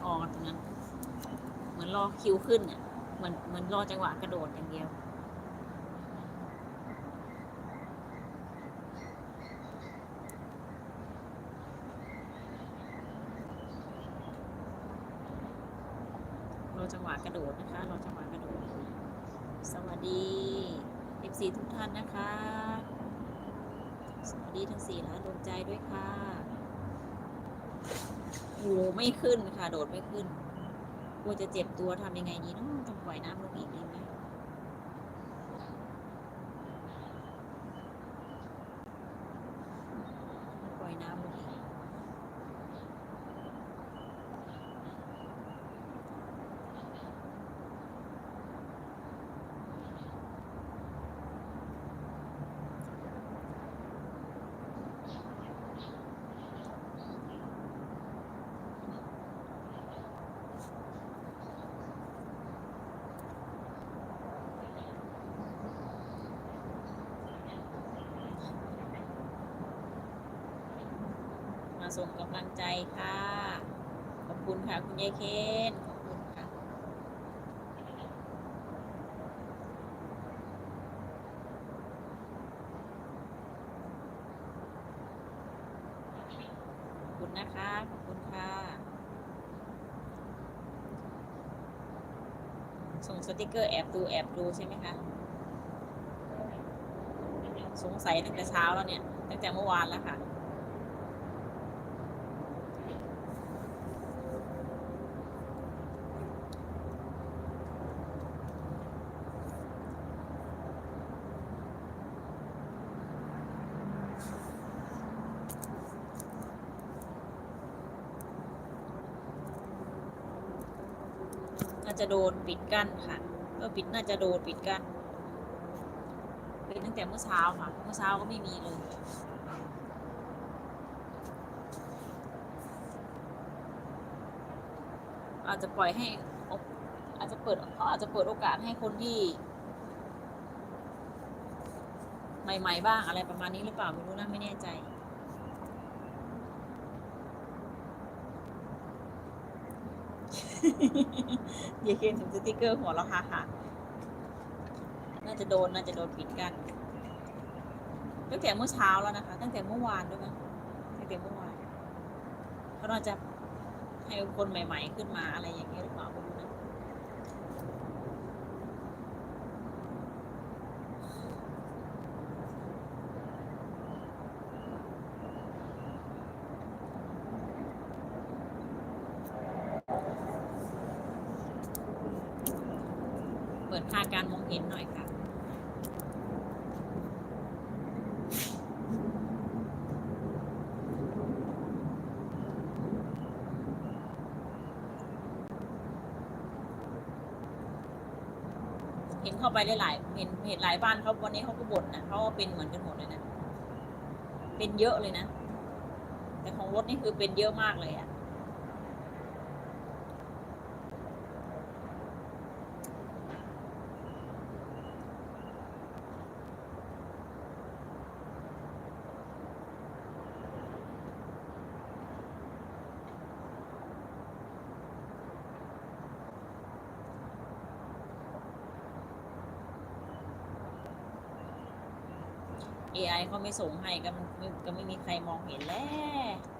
ไปออตรงนั้น เหมือนรอคิวขึ้นอะเหมือนเหมือนรอจังหวะกระโดดอย่างเดียวรอจังหวะกระโดดนะคะรอจังหวะกระโดด สวัสดี FC ทุกท่านนะคะ สวัสดีทั้งสี่ล้านดวงใจด้วยค่ะ โห่ไม่ขึ้นค่ะ โดดไม่ขึ้นกลัวจะเจ็บตัวทำยังไงดีเนาะต้องปล่อยน้ำลงอีกดีไหมปล่อยน้ำลง ส่งกำลังใจค่ะ ขอบคุณค่ะ คุณยายเคนขอบคุณค่ะ ขอบคุณนะคะ ขอบคุณค่ะ ส่งสติกเกอร์แอบดูแอบดูใช่ไหมคะ สงสัยตั้งแต่เช้าแล้วเนี่ย ตั้งแต่เมื่อวานแล้วค่ะ จะโดนปิดกั้นค่ะก็ปิดน่าจะโดนปิดกั้นเป็นตั้งแต่เมื่อเช้าค่ะ เมื่อเช้าก็ไม่มีเลยอาจจะปล่อยให้อาจจะเปิดเขาอาจจะเปิดโอกาสให้คนที่ ใหม่ ๆ บ้างอะไรประมาณนี้หรือเปล่าไม่รู้นะไม่แน่ใจ เยเคนถึงสติกเกอร์หัวเราค่ะค่ะ น่าจะโดนน่าจะโดนปิดกัน ตั้งแต่เมื่อเช้าแล้วนะคะ ตั้งแต่เมื่อวานด้วยมั้งตั้งแต่เมื่อวานเขาน่าจะให้คนใหม่ ๆ ขึ้นมาอะไรอย่างเงี้ยหรือเปล่า เปิดค่าการมองเห็นหน่อยค่ะ เห็นเข้าไปหลายๆเห็นเห็นหลายบ้านเขาวันนี้เขาก็บ่นนะเขาเป็นเหมือนกันหมดเลยนะ เป็นเยอะเลยนะ แต่ของรถนี่คือเป็นเยอะมากเลยอะ AI เขาไม่ส่งให้ก็ไม่ก็ไม่มีใครมองเห็นแล้ว